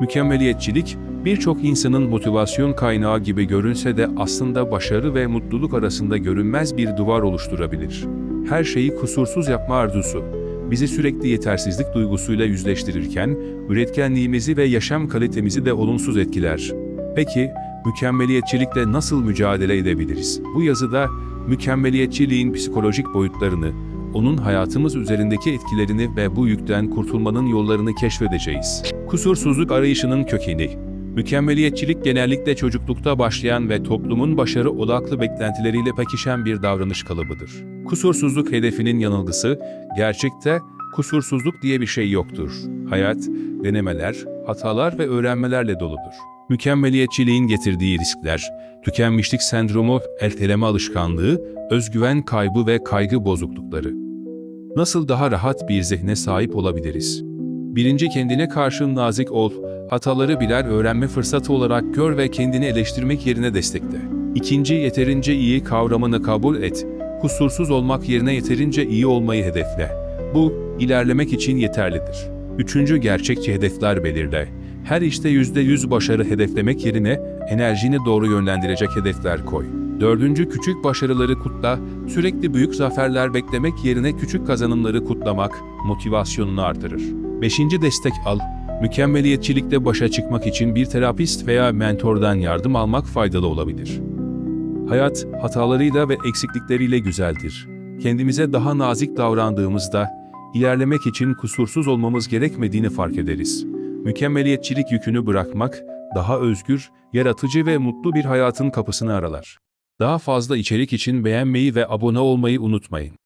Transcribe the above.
Mükemmeliyetçilik, birçok insanın motivasyon kaynağı gibi görünse de aslında başarı ve mutluluk arasında görünmez bir duvar oluşturabilir. Her şeyi kusursuz yapma arzusu, bizi sürekli yetersizlik duygusuyla yüzleştirirken, üretkenliğimizi ve yaşam kalitemizi de olumsuz etkiler. Peki, mükemmeliyetçilikle nasıl mücadele edebiliriz? Bu yazıda, mükemmeliyetçiliğin psikolojik boyutlarını, onun hayatımız üzerindeki etkilerini ve bu yükten kurtulmanın yollarını keşfedeceğiz. Kusursuzluk arayışının kökeni Mükemmeliyetçilik genellikle çocuklukta başlayan ve toplumun başarı odaklı beklentileriyle pekişen bir davranış kalıbıdır. Kusursuzluk hedefinin yanılgısı, gerçekte kusursuzluk diye bir şey yoktur. Hayat, denemeler, hatalar ve öğrenmelerle doludur. Mükemmeliyetçiliğin getirdiği riskler, tükenmişlik sendromu, erteleme alışkanlığı, özgüven kaybı ve kaygı bozuklukları. Nasıl daha rahat bir zihne sahip olabiliriz? Birinci kendine karşı nazik ol, hataları birer öğrenme fırsatı olarak gör ve kendini eleştirmek yerine destekle. İkinci yeterince iyi kavramını kabul et, kusursuz olmak yerine yeterince iyi olmayı hedefle. Bu, ilerlemek için yeterlidir. Üçüncü gerçekçi hedefler belirle. Her işte yüzde yüz başarı hedeflemek yerine enerjini doğru yönlendirecek hedefler koy. Dördüncü küçük başarıları kutla, sürekli büyük zaferler beklemek yerine küçük kazanımları kutlamak motivasyonunu artırır. Beşinci destek al, mükemmeliyetçilikle başa çıkmak için bir terapist veya mentordan yardım almak faydalı olabilir. Hayat, hatalarıyla ve eksiklikleriyle güzeldir. Kendimize daha nazik davrandığımızda, ilerlemek için kusursuz olmamız gerekmediğini fark ederiz. Mükemmeliyetçilik yükünü bırakmak, daha özgür, yaratıcı ve mutlu bir hayatın kapısını aralar. Daha fazla içerik için beğenmeyi ve abone olmayı unutmayın.